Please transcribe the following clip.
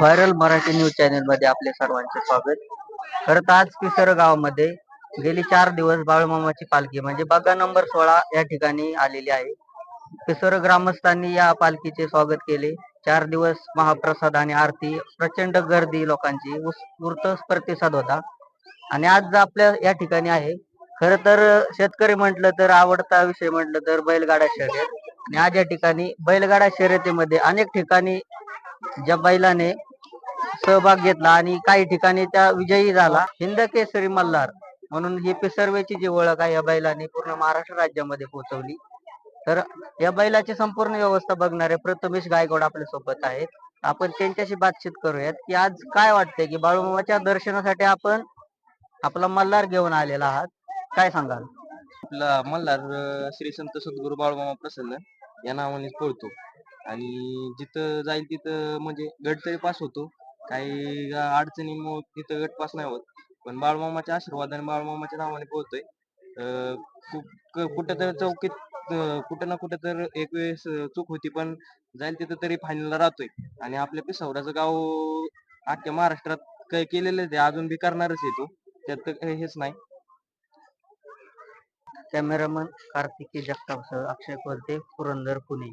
Viral Marathi news चॅनलमध्ये आपले सर्वांचे स्वागत. खरं तर आज पिसर गावामध्ये गेली चार दिवस बाळूमामाची पालखी म्हणजे बागा नंबर सोळा या ठिकाणी आलेली आहे. पिसर ग्रामस्थांनी या पालखीचे स्वागत केले. चार दिवस महाप्रसाद आणि आरती प्रचंड गर्दी लोकांची उत्स्फूर्त प्रतिसाद होता. आणि आज आपल्या या ठिकाणी आहे. खर तर शेतकरी म्हटलं तर आवडता विषय म्हटलं तर बैलगाडा शर्यत. आणि आज या ठिकाणी बैलगाडा शर्यतीमध्ये अनेक ठिकाणी ज्या बैलाने सहभाग घेतला आणि काही ठिकाणी त्या विजयी झाला हिंद केसरी मल्हार म्हणून ही पिसर्वेची जी ओळख आहे या बैलाने पूर्ण महाराष्ट्र राज्यामध्ये पोहोचवली. तर या बैलाची संपूर्ण व्यवस्था बघणारे प्रथमेश गायकवाड आपल्यासोबत आहेत. आपण त्यांच्याशी बातचीत करूयात की आज काय वाटतंय की बाळूमामाच्या दर्शनासाठी आपण आपला मल्हार घेऊन आलेला आहात. काय सांगाल? आपला मल्हार श्री संत सद्गुरू बाळूमामा प्रसन्न या नावाने पळतो. आणि जिथं जाईल तिथं म्हणजे गट तरी पास होतो. काही अडचणी तिथं गट पास नाही होत. पण बाळूमामाच्या आशीर्वादाने बाळमामाच्या नावाने पळतोय अं, कुठं तर चौकीत कुठं ना कुठं तर एक वेळेस चूक होती पण जाईल तिथं तरी फायनलला राहतोय. आणि आपल्या पिसावराचं गाव अख्ख्या महाराष्ट्रात काही केलेलं ते अजून बी करणारच आहे तो. त्यात तर काही हेच नाही. कॅमेरामन कार्तिकी जगतापसह अक्षय कोलते पुरंदर पुणे.